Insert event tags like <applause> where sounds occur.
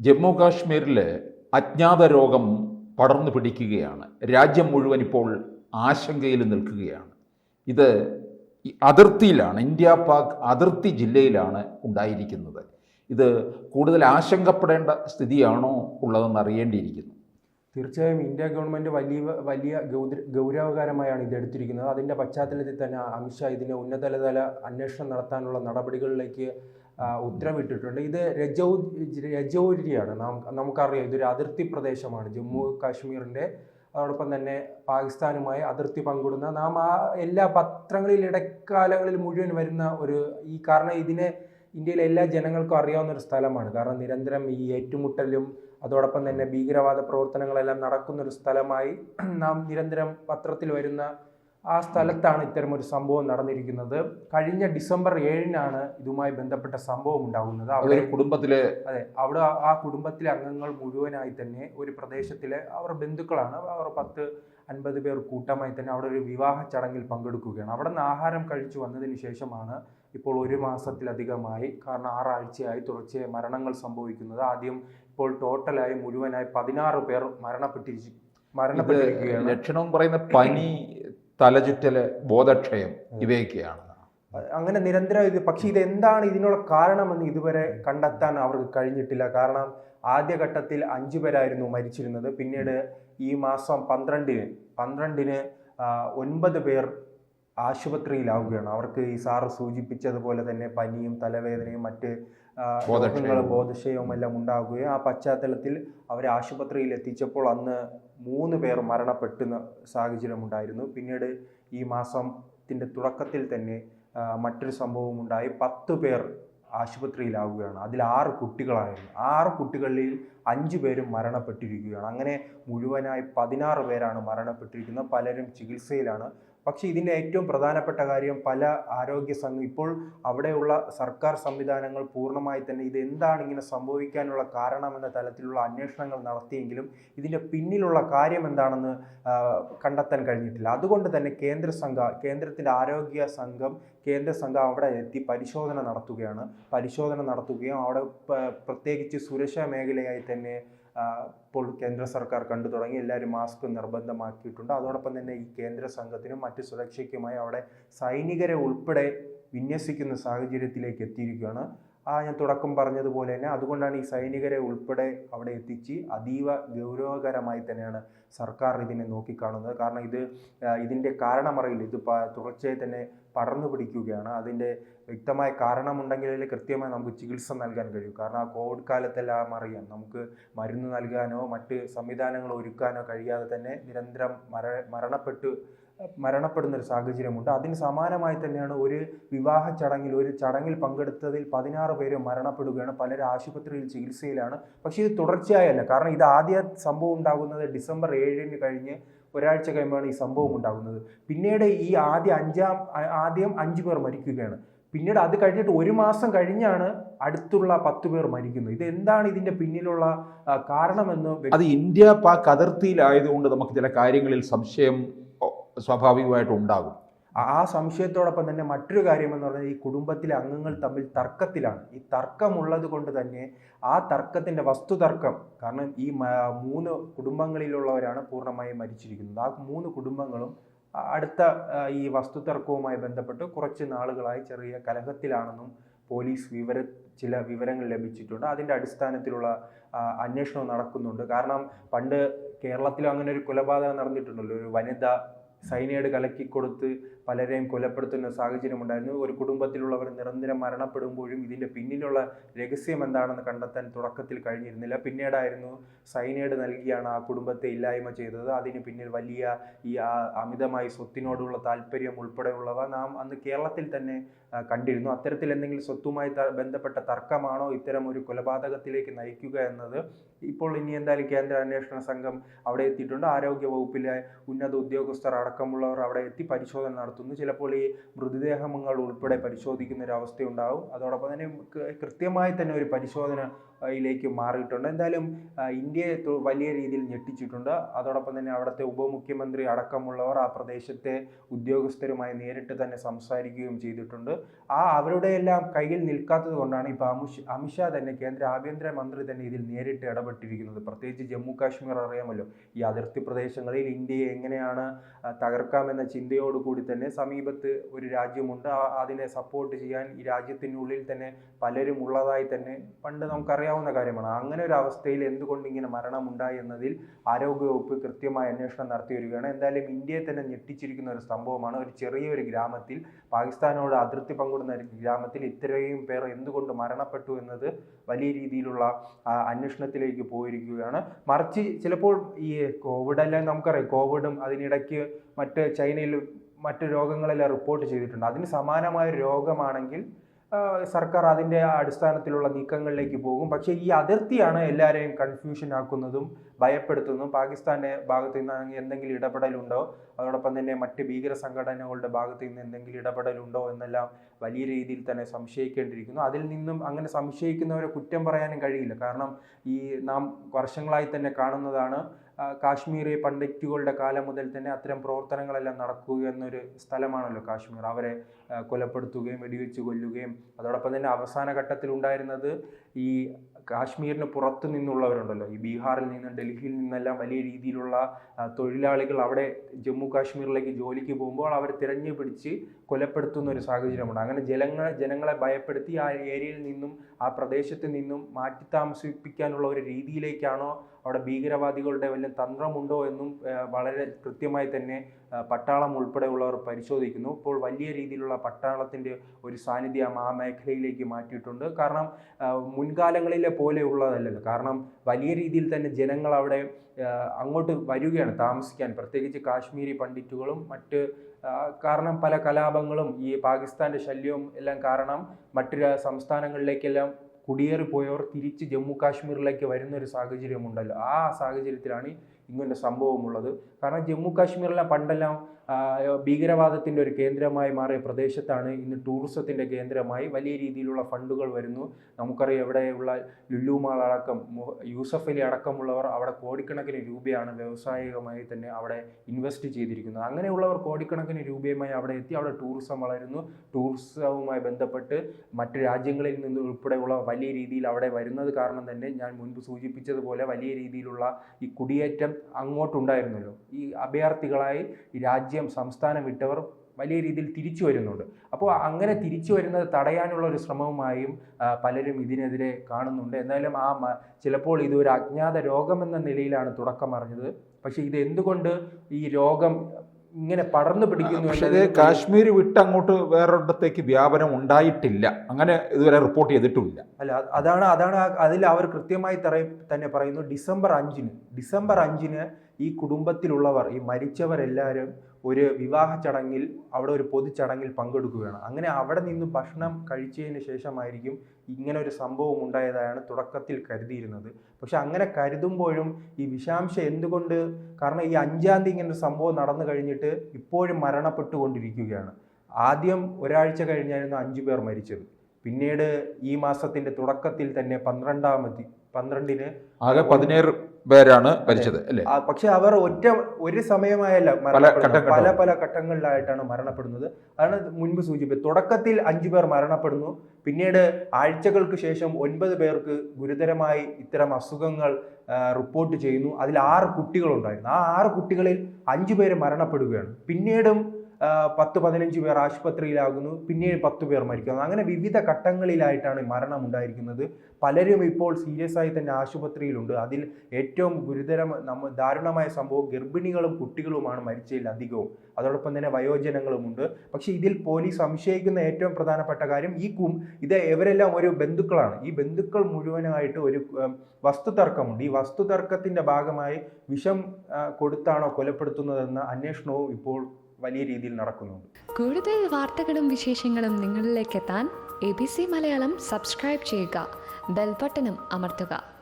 ജമ്മു കാശ്മീരിൽ അജ്ഞാത രോഗം പടർന്നു പിടിക്കുകയാണ്. രാജ്യം മുഴുവൻ ഇപ്പോൾ ആശങ്കയിൽ നിൽക്കുകയാണ്. ഇത് അതിർത്തിയിലാണ് ഇന്ത്യ പാക് അതിർത്തി ജില്ലയിലാണ് ഉണ്ടായിരിക്കുന്നത്. ഇത് കൂടുതൽ ആശങ്കപ്പെടേണ്ട സ്ഥിതിയാണോ ഉള്ളതെന്ന് അറിയേണ്ടിയിരിക്കുന്നു. തീർച്ചയായും ഇന്ത്യ ഗവൺമെന്റ് വലിയ വലിയ ഗൗര- ഗൗരവകരമായാണ് ഇത് എടുത്തിരിക്കുന്നത്. അതിന്റെ പശ്ചാത്തലത്തിൽ തന്നെ അമിത്ഷാ ഇതിനെ ഉന്നതതല അന്വേഷണം നടത്താനുള്ള നടപടികളിലേക്ക് ഉത്തരവിട്ടിട്ടുണ്ട് ഇത് രജൗ രജൗരിയാണ്. നാം നമുക്കറിയാം ഇതൊരു അതിർത്തി പ്രദേശമാണ്. ജമ്മു കാശ്മീരിന്റെ അതോടൊപ്പം തന്നെ പാകിസ്ഥാനുമായി അതിർത്തി പങ്കിടുന്ന നാം ആ എല്ലാ പത്രങ്ങളിൽ ഇടക്കാലങ്ങളിൽ മുഴുവൻ വരുന്ന ഒരു ഈ കാരണം ഇതിനെ ഇന്ത്യയിലെ എല്ലാ ജനങ്ങൾക്കും അറിയാവുന്ന ഒരു സ്ഥലമാണ്. കാരണം നിരന്തരം ഈ ഏറ്റുമുട്ടലും അതോടൊപ്പം തന്നെ ഭീകരവാദ പ്രവർത്തനങ്ങളെല്ലാം നടക്കുന്ന ഒരു സ്ഥലമായി നാം നിരന്തരം പത്രത്തിൽ വരുന്ന ആ സ്ഥലത്താണ് ഇത്തരം ഒരു സംഭവം നടന്നിരിക്കുന്നത്. കഴിഞ്ഞ ഡിസംബർ ഏഴിനാണ് ഇതുമായി ബന്ധപ്പെട്ട സംഭവം ഉണ്ടാകുന്നത്. അവിടെ അവരുടെ കുടുംബത്തിലെ അതെ അവിടെ ആ- ആ കുടുംബത്തിലെ അംഗങ്ങൾ മുഴുവനായി തന്നെ ഒരു പ്രദേശത്തിലെ അവർ ബന്ധുക്കളാണ്. അവർ പത്ത് അൻപത് പേർ കൂട്ടമായി തന്നെ അവിടെ ഒരു വിവാഹ ചടങ്ങിൽ പങ്കെടുക്കുകയാണ്. അവിടെ നിന്ന് ആഹാരം കഴിച്ചു വന്നതിന് ശേഷമാണ് ഇപ്പോൾ ഒരു മാസത്തിലധികമായി കാരണം ആറാഴ്ചയായി തുടർച്ചയായി മരണങ്ങൾ സംഭവിക്കുന്നത്. ആദ്യം ഇപ്പോൾ ടോട്ടലായി മുഴുവനായി പതിനാറ് പേർ മരണപ്പെട്ടിരിച്ചു മരണപ്പെട്ടിരിക്കുകയാണ്. ലക്ഷണം പറയുന്ന പനി <clears throat> തലചുറ്റൽ ബോധക്ഷയം ഇവയൊക്കെയാണ്. അങ്ങനെ നിരന്തരം ഇത് പക്ഷെ ഇത് എന്താണ് ഇതിനുള്ള കാരണമെന്ന് ഇതുവരെ കണ്ടെത്താൻ അവർക്ക് കഴിഞ്ഞിട്ടില്ല. കാരണം ആദ്യഘട്ടത്തിൽ അഞ്ചു പേരായിരുന്നു മരിച്ചിരുന്നത്. പിന്നീട് ഈ മാസം പന്ത്രണ്ടിന് പന്ത്രണ്ടിന് ഒൻപത് പേർ ആശുപത്രിയിലാവുകയാണ്. അവർക്ക് ഈ സാറ് സൂചിപ്പിച്ചതുപോലെ തന്നെ പനിയും തലവേദനയും മറ്റ്. രോഗങ്ങളും ബോധക്ഷയവും. എല്ലാം ഉണ്ടാകുകയും ആ പശ്ചാത്തലത്തിൽ അവർ ആശുപത്രിയിൽ എത്തിച്ചപ്പോൾ അന്ന് മൂന്ന് പേർ മരണപ്പെട്ടുന്ന സാഹചര്യമുണ്ടായിരുന്നു. പിന്നീട് ഈ മാസത്തിന്റെ തുടക്കത്തിൽ തന്നെ മറ്റൊരു സംഭവം ഉണ്ടായി പത്ത് പേർ ആശുപത്രിയിലാവുകയാണ്. അതിൽ ആറ് കുട്ടികളായിരുന്നു. ആറ് കുട്ടികളിൽ അഞ്ച് പേരും മരണപ്പെട്ടിരിക്കുകയാണ്. അങ്ങനെ മുഴുവനായി പതിനാറ് പേരാണ് മരണപ്പെട്ടിരിക്കുന്നത്. പലരും ചികിത്സയിലാണ്. പക്ഷേ ഇതിന്റെ ഏറ്റവും പ്രധാനപ്പെട്ട കാര്യം പല ആരോഗ്യ സംഘം ഇപ്പോൾ അവിടെയുള്ള സർക്കാർ സംവിധാനങ്ങൾ പൂർണമായി തന്നെ ഇത് എന്താണ് ഇങ്ങനെ സംഭവിക്കാനുള്ള കാരണമെന്ന തലത്തിലുള്ള അന്വേഷണങ്ങൾ നടത്തിയെങ്കിലും ഇതിന്റെ പിന്നിലുള്ള കാര്യം എന്താണെന്ന് കണ്ടെത്താൻ കഴിഞ്ഞിട്ടില്ല. അതുകൊണ്ട് തന്നെ കേന്ദ്ര സംഘ കേന്ദ്രത്തിന്റെ ആരോഗ്യ സംഘം കേന്ദ്ര സംഘം അവിടെ എത്തി പരിശോധന നടത്തുകയാണ്. പരിശോധന നടത്തുകയും അവിടെ പ്രത്യേകിച്ച് സുരക്ഷാ മേഖലയായി തന്നെ ഇപ്പോൾ കേന്ദ്ര സർക്കാർ കണ്ടു തുടങ്ങി എല്ലാവരും മാസ്ക് നിർബന്ധമാക്കിയിട്ടുണ്ട്. അതോടൊപ്പം തന്നെ ഈ കേന്ദ്ര സംഘത്തിനും മറ്റ് സുരക്ഷയ്ക്കുമായി അവിടെ സൈനികരെ ഉൾപ്പെടെ വിന്യസിക്കുന്ന സാഹചര്യത്തിലേക്ക് എത്തിയിരിക്കുകയാണ്. ആ ഞാൻ തുടക്കം പറഞ്ഞതുപോലെ തന്നെ അതുകൊണ്ടാണ് ഈ സൈനികരെ ഉൾപ്പെടെ അവിടെ എത്തിച്ച് അതീവ ഗൗരവകരമായി തന്നെയാണ് സർക്കാർ ഇതിനെ നോക്കിക്കാണുന്നത്. കാരണം ഇത് ഇതിന്റെ കാരണമറിയില്ല. ഇത് തുടർച്ചയായി തന്നെ പടർന്നു പിടിക്കുകയാണ്. അതിന്റെ വ്യക്തമായ കാരണമുണ്ടെങ്കിലേ കൃത്യമായി നമുക്ക് ചികിത്സ നൽകാൻ കഴിയും. കാരണം ആ കോവിഡ് കാലത്തെല്ലാം അറിയാം. നമുക്ക് മരുന്ന് നൽകാനോ മറ്റ് സംവിധാനങ്ങൾ ഒരുക്കാനോ കഴിയാതെ തന്നെ നിരന്തരം മര മരണപ്പെട്ട് മരണപ്പെടുന്ന ഒരു സാഹചര്യമുണ്ട്. അതിന് സമാനമായി തന്നെയാണ് ഒരു വിവാഹ ചടങ്ങിൽ ഒരു ചടങ്ങിൽ പങ്കെടുത്തതിൽ പതിനാറ് പേര് മരണപ്പെടുകയാണ്. പലരും ആശുപത്രിയിൽ ചികിത്സയിലാണ്. പക്ഷേ ഇത് തുടർച്ചയായല്ല. കാരണം ഇത് ആദ്യ സംഭവം ഉണ്ടാകുന്നത് ഡിസംബർ ഏഴിന് കഴിഞ്ഞ് ഒരാഴ്ച കഴിയുമ്പോഴാണ് ഈ സംഭവം ഉണ്ടാകുന്നത്. പിന്നീട് ഈ ആദ്യ അഞ്ചാം ആദ്യം അഞ്ച് പേർ മരിക്കുകയാണ്. പിന്നീട് അത് കഴിഞ്ഞിട്ട് ഒരു മാസം കഴിഞ്ഞാണ് അടുത്തുള്ള പത്ത് പേർ മരിക്കുന്നത്. ഇത് എന്താണ് ഇതിന്റെ പിന്നിലുള്ള കാരണമെന്ന് അത് ഇന്ത്യ പാക് അതിർത്തിയിലായതുകൊണ്ട് നമുക്ക് ചില കാര്യങ്ങളിൽ സംശയം സ്വാഭാവികമായിട്ടും ഉണ്ടാകും. ആ- സംശയത്തോടൊപ്പം തന്നെ മറ്റൊരു കാര്യം എന്ന് പറഞ്ഞാൽ ഈ കുടുംബത്തിലെ അംഗങ്ങൾ തമ്മിൽ തർക്കത്തിലാണ്. ഈ തർക്കമുള്ളത് കൊണ്ട് തന്നെ ആ തർക്കത്തിന്റെ വസ്തുതർക്കം കാരണം ഈ മൂന്ന് കുടുംബങ്ങളിലുള്ളവരാണ് പൂർണമായും മരിച്ചിരിക്കുന്നത്. ആ മൂന്ന് കുടുംബങ്ങളും അടുത്ത ഈ വസ്തുതർക്കവുമായി ബന്ധപ്പെട്ട് കുറച്ച് നാളുകളായി ചെറിയ കലഹത്തിലാണെന്നും പോലീസ് വിവര ചില വിവരങ്ങൾ ലഭിച്ചിട്ടുണ്ട്. അതിന്റെ അടിസ്ഥാനത്തിലുള്ള അന്വേഷണം നടക്കുന്നുണ്ട്. കാരണം പണ്ട് കേരളത്തിലും അങ്ങനെ ഒരു കൊലപാതകം നടന്നിട്ടുണ്ടല്ലോ. ഒരു വനിത സൈനൈഡ് കലക്കി കൊടുത്ത് പലരെയും കൊലപ്പെടുത്തുന്ന സാഹചര്യം ഉണ്ടായിരുന്നു ഒരു കുടുംബത്തിലുള്ളവർ നിരന്തരം മരണപ്പെടുമ്പോഴും ഇതിന്റെ പിന്നിലുള്ള രഹസ്യം എന്താണെന്ന് കണ്ടെത്താൻ തുടക്കത്തിൽ കഴിഞ്ഞിരുന്നില്ല. പിന്നീടായിരുന്നു സൈനൈഡ് നൽകിയാണ് ആ കുടുംബത്തെ ഇല്ലായ്മ ചെയ്തത്. അതിന് പിന്നിൽ വലിയ ഈ അമിതമായ സ്വത്തിനോടുള്ള താല്പര്യം ഉൾപ്പെടെയുള്ളവ നാം അന്ന് കേരളത്തിൽ തന്നെ കണ്ടിരുന്നു. അത്തരത്തിൽ എന്തെങ്കിലും സ്വത്തുമായി ബന്ധപ്പെട്ട തർക്കമാണോ ഇത്തരം ഒരു കൊലപാതകത്തിലേക്ക് നയിക്കുക എന്നത് ഇപ്പോൾ ഇനി എന്തായാലും കേന്ദ്ര അന്വേഷണ സംഘം അവിടെ എത്തിയിട്ടുണ്ട്. ആരോഗ്യ വകുപ്പിലെ ഉന്നത ഉദ്യോഗസ്ഥർ അടക്കമുള്ളവർ അവിടെ എത്തി പരിശോധന നടത്തുന്നു. ചിലപ്പോൾ ഈ മൃതദേഹങ്ങൾ ഉൾപ്പെടെ പരിശോധിക്കുന്ന ഒരു അവസ്ഥയുണ്ടാവും. അതോടൊപ്പം തന്നെ കൃത്യമായി തന്നെ ഒരു പരിശോധന യിലേക്ക് മാറിയിട്ടുണ്ട്. എന്തായാലും ഇന്ത്യയെ വലിയ രീതിയിൽ ഞെട്ടിച്ചിട്ടുണ്ട്. അതോടൊപ്പം തന്നെ അവിടുത്തെ ഉപമുഖ്യമന്ത്രി അടക്കമുള്ളവർ ആ പ്രദേശത്തെ ഉദ്യോഗസ്ഥരുമായി നേരിട്ട് തന്നെ സംസാരിക്കുകയും ചെയ്തിട്ടുണ്ട്. ആ അവരുടെ എല്ലാം കയ്യിൽ നിൽക്കാത്തത് കൊണ്ടാണ് ഇപ്പോൾ അമിഷ് അമിത്ഷാ തന്നെ കേന്ദ്ര ആഭ്യന്തര മന്ത്രി തന്നെ ഇതിൽ നേരിട്ട് ഇടപെട്ടിരിക്കുന്നത്. പ്രത്യേകിച്ച് ജമ്മു കാശ്മീർ അറിയാമല്ലോ ഈ അതിർത്തി പ്രദേശങ്ങളിൽ ഇന്ത്യയെ എങ്ങനെയാണ് തകർക്കാമെന്ന ചിന്തയോടുകൂടി തന്നെ സമീപത്ത് ഒരു രാജ്യമുണ്ട്. അതിനെ സപ്പോർട്ട് ചെയ്യാൻ ഈ രാജ്യത്തിനുള്ളിൽ തന്നെ പലരും ഉള്ളതായി തന്നെ പണ്ട് നമുക്കറിയാവുന്ന കാര്യമാണ്. അങ്ങനെ ഒരു അവസ്ഥയിൽ എന്തുകൊണ്ട് ഇങ്ങനെ മരണമുണ്ടായി എന്നതിൽ ആരോഗ്യവകുപ്പ് കൃത്യമായ അന്വേഷണം നടത്തി വരികയാണ്. എന്തായാലും ഇന്ത്യയെ തന്നെ ഞെട്ടിച്ചിരിക്കുന്ന ഒരു സംഭവമാണ്. ഒരു ചെറിയൊരു ഗ്രാമത്തിൽ പാകിസ്ഥാനോട് അതിർത്തി പങ്കിടുന്ന ഒരു ഗ്രാമത്തിൽ ഇത്രയും പേർ എന്തുകൊണ്ട് മരണപ്പെട്ടു എന്നത് വലിയ രീതിയിലുള്ള അന്വേഷണത്തിലേക്ക് പോയിരിക്കുകയാണ്. മറിച്ച് ചിലപ്പോൾ ഈ കോവിഡ് എല്ലാം നമുക്കറിയാം. കോവിഡും അതിനിടയ്ക്ക് മറ്റ് ചൈനയിൽ മറ്റ് രോഗങ്ങളെല്ലാം റിപ്പോർട്ട് ചെയ്തിട്ടുണ്ട്. അതിന് സമാനമായ രോഗമാണെങ്കിൽ സർക്കാർ അതിന്റെ അടിസ്ഥാനത്തിലുള്ള നീക്കങ്ങളിലേക്ക് പോകും. പക്ഷേ ഈ അതിർത്തിയാണ് എല്ലാവരെയും കൺഫ്യൂഷൻ ആക്കുന്നതും ഭയപ്പെടുത്തുന്നതും. പാകിസ്ഥാന്റെ ഭാഗത്ത് നിന്ന് എന്തെങ്കിലും ഇടപെടലുണ്ടോ? അതോടൊപ്പം തന്നെ മറ്റ് ഭീകര സംഘടനകളുടെ ഭാഗത്ത് നിന്ന് എന്തെങ്കിലും ഇടപെടലുണ്ടോ എന്നെല്ലാം വലിയ രീതിയിൽ തന്നെ സംശയിക്കേണ്ടിയിരിക്കുന്നു. അതിൽ നിന്നും അങ്ങനെ സംശയിക്കുന്നവരെ കുറ്റം പറയാനും കഴിയില്ല. കാരണം ഈ നാം വർഷങ്ങളായി തന്നെ കാണുന്നതാണ് കാശ്മീരി പണ്ഡിറ്റുകളുടെ കാലം മുതൽ തന്നെ അത്തരം പ്രവർത്തനങ്ങളെല്ലാം നടക്കുക എന്നൊരു സ്ഥലമാണല്ലോ കാശ്മീർ. അവരെ കൊലപ്പെടുത്തുകയും വെടിവെച്ച് കൊല്ലുകയും അതോടൊപ്പം തന്നെ അവസാന ഘട്ടത്തിൽ ഉണ്ടായിരുന്നത് ഈ കാശ്മീരിന് പുറത്തു നിന്നുള്ളവരുണ്ടല്ലോ. ഈ ബീഹാറിൽ നിന്ന് ഡൽഹിയിൽ നിന്നെല്ലാം വലിയ രീതിയിലുള്ള തൊഴിലാളികൾ അവിടെ ജമ്മു കാശ്മീരിലേക്ക് ജോലിക്ക് പോകുമ്പോൾ അവർ തിരഞ്ഞു പിടിച്ച് കൊലപ്പെടുത്തുന്ന ഒരു സാഹചര്യമുണ്ട്. അങ്ങനെ ജനങ്ങളെ ജനങ്ങളെ ഭയപ്പെടുത്തി ആ ഏരിയയിൽ നിന്നും ആ പ്രദേശത്ത് നിന്നും മാറ്റി താമസിപ്പിക്കാനുള്ള ഒരു രീതിയിലേക്കാണോ അവിടെ ഭീകരവാദികളുടെ വല്ല തന്ത്രമുണ്ടോ എന്നും വളരെ കൃത്യമായി തന്നെ പട്ടാളം ഉൾപ്പെടെയുള്ളവർ പരിശോധിക്കുന്നു. ഇപ്പോൾ വലിയ രീതിയിലുള്ള പട്ടാളത്തിന്റെ ഒരു സാന്നിധ്യം ആ മേഖലയിലേക്ക് മാറ്റിയിട്ടുണ്ട്. കാരണം ആ, പോലെ പോലെയുള്ളതല്ലല്ലോ. കാരണം വലിയ രീതിയിൽ തന്നെ ജനങ്ങൾ അവിടെ അങ്ങോട്ട് വരികയാണ് താമസിക്കാൻ. പ്രത്യേകിച്ച് കാശ്മീരി പണ്ഡിറ്റുകളും മറ്റ് കാരണം പല കലാപങ്ങളും ഈ പാകിസ്ഥാന്റെ ശല്യവും എല്ലാം കാരണം മറ്റു സംസ്ഥാനങ്ങളിലേക്കെല്ലാം കുടിയേറിപ്പോയവർ തിരിച്ച് ജമ്മു കാശ്മീരിലേക്ക് വരുന്ന ഒരു സാഹചര്യമുണ്ടല്ലോ. ആ സാഹചര്യത്തിലാണ് ഇങ്ങനെ സംഭവമുള്ളത്. കാരണം ജമ്മു കാശ്മീരിലെ പണ്ടെല്ലാം ഭീകരവാദത്തിന്റെ ഒരു കേന്ദ്രമായി മാറിയ പ്രദേശത്താണ് ഇന്ന് ടൂറിസത്തിന്റെ കേന്ദ്രമായി വലിയ രീതിയിലുള്ള ഫണ്ടുകൾ വരുന്നു. നമുക്കറിയാം ഇവിടെയുള്ള ലുല്ലുമാൾ മാൾ അടക്കം യൂസഫ് അലി അടക്കമുള്ളവർ അവിടെ കോടിക്കണക്കിന് രൂപയാണ് വ്യവസായികമായി തന്നെ അവിടെ ഇൻവെസ്റ്റ് ചെയ്തിരിക്കുന്നത്. അങ്ങനെയുള്ളവർ കോടിക്കണക്കിന് രൂപയുമായി അവിടെ എത്തി അവിടെ ടൂറിസം വളരുന്നു. ടൂറിസവുമായി ബന്ധപ്പെട്ട് മറ്റ് രാജ്യങ്ങളിൽ നിന്ന് ഉൾപ്പെടെയുള്ള വലിയ രീതിയിൽ അവിടെ വരുന്നത് കാരണം തന്നെ ഞാൻ മുൻപ് സൂചിപ്പിച്ചതുപോലെ വലിയ രീതിയിലുള്ള ഈ കുടിയേറ്റം അങ്ങോട്ടുണ്ടായിരുന്നല്ലോ. ഈ അഭയാർത്ഥികളായി ഈ രാജ്യം സംസ്ഥാനം വിട്ടവർ വലിയ രീതിയിൽ തിരിച്ചു വരുന്നുണ്ട്. അപ്പോൾ അങ്ങനെ തിരിച്ചു വരുന്നത് തടയാനുള്ള ഒരു ശ്രമവുമായും പലരും ഇതിനെതിരെ കാണുന്നുണ്ട്. എന്നാലും ആ ചിലപ്പോൾ ഇത് ഒരു അജ്ഞാത രോഗമെന്ന നിലയിലാണ് തുടക്കം അറിഞ്ഞത്. പക്ഷേ ഇത് എന്തുകൊണ്ട് ഈ രോഗം ഇങ്ങനെ പടർന്നു പിടിക്കുന്നു പക്ഷേ ഇത് കാശ്മീർ വിട്ട് അങ്ങോട്ട് വേറൊരിടത്തേക്ക് വ്യാപനം ഉണ്ടായിട്ടില്ല. അങ്ങനെ ഇതുവരെ റിപ്പോർട്ട് ചെയ്തിട്ടുമില്ല. അല്ല അതാണ് അതാണ് അതിൽ അവർ കൃത്യമായി തന്നെ പറയുന്നു. ഡിസംബർ അഞ്ചിന് ഡിസംബർ അഞ്ചിന് ഈ കുടുംബത്തിലുള്ളവർ ഈ മരിച്ചവരെല്ലാവരും ഒരു വിവാഹ ചടങ്ങിൽ അവിടെ ഒരു പൊതുചടങ്ങിൽ പങ്കെടുക്കുകയാണ്. അങ്ങനെ അവിടെ നിന്ന് ഭക്ഷണം കഴിച്ചതിന് ശേഷമായിരിക്കും ഇങ്ങനെ ഒരു സംഭവം ഉണ്ടായതായാണ് തുടക്കത്തിൽ കരുതിയിരുന്നത്. പക്ഷെ അങ്ങനെ കരുതുമ്പോഴും ഈ വിഷാംശം എന്തുകൊണ്ട് കാരണം ഈ അഞ്ചാം തീയതി ഇങ്ങനെ ഒരു സംഭവം നടന്നു കഴിഞ്ഞിട്ട് ഇപ്പോഴും മരണപ്പെട്ടുകൊണ്ടിരിക്കുകയാണ്. ആദ്യം ഒരാഴ്ച കഴിഞ്ഞായിരുന്നു അഞ്ചു പേർ മരിച്ചത്. പിന്നീട് ഈ മാസത്തിന്റെ തുടക്കത്തിൽ തന്നെ പന്ത്രണ്ടാമതി പന്ത്രണ്ടിന് ആകെ പതിനേഴ് പേരാണ് മരിച്ചത് അല്ലേ? പക്ഷെ അവർ ഒറ്റ ഒരു സമയമായല്ല പല. പല ഘട്ടങ്ങളിലായിട്ടാണ് മരണപ്പെടുന്നത്. അതാണ് മുൻപ് സൂചിപ്പിച്ചത്. തുടക്കത്തിൽ അഞ്ചു പേർ മരണപ്പെടുന്നു. പിന്നീട് ആഴ്ചകൾക്ക് ശേഷം ഒൻപത് പേർക്ക് ഗുരുതരമായി ഇത്തരം അസുഖങ്ങൾ റിപ്പോർട്ട് ചെയ്യുന്നു. അതിൽ ആറ് കുട്ടികളുണ്ടായിരുന്നു. ആ ആറ് കുട്ടികളിൽ അഞ്ചു പേര് മരണപ്പെടുകയാണ്. പിന്നീടും പത്ത് പതിനഞ്ച് പേർ ആശുപത്രിയിലാകുന്നു. പിന്നീട് പത്ത് പേർ മരിക്കുന്നു. അങ്ങനെ വിവിധ ഘട്ടങ്ങളിലായിട്ടാണ് മരണം ഉണ്ടായിരിക്കുന്നത്. പലരും ഇപ്പോൾ സീരിയസ് ആയി തന്നെ ആശുപത്രിയിലുണ്ട്. അതിൽ ഏറ്റവും ഗുരുതരം നമ്മ ദാരുണമായ സംഭവം ഗർഭിണികളും കുട്ടികളുമാണ് മരിച്ചതിൽ അധികവും. അതോടൊപ്പം തന്നെ വയോജനങ്ങളുമുണ്ട് പക്ഷേ ഇതിൽ പോലീസ് സംശയിക്കുന്ന ഏറ്റവും പ്രധാനപ്പെട്ട കാര്യം ഈ കും ഇത് ഇവരെല്ലാം ഒരു ബന്ധുക്കളാണ്. ഈ ബന്ധുക്കൾ മുഴുവനായിട്ട് ഒരു വസ്തുതർക്കമുണ്ട്. ഈ വസ്തുതർക്കത്തിന്റെ ഭാഗമായി വിഷം കൊടുത്താണോ കൊലപ്പെടുത്തുന്നതെന്ന അന്വേഷണവും ഇപ്പോൾ വലിയ രീതിയിൽ നടക്കുന്നുണ്ട്. കൂടുതൽ വാർത്തകളും വിശേഷങ്ങളും നിങ്ങളിലേക്ക് എത്താൻ A B C Malayalam subscribe ചെയ്യുക. ബെൽബട്ടനും അമർത്തുക.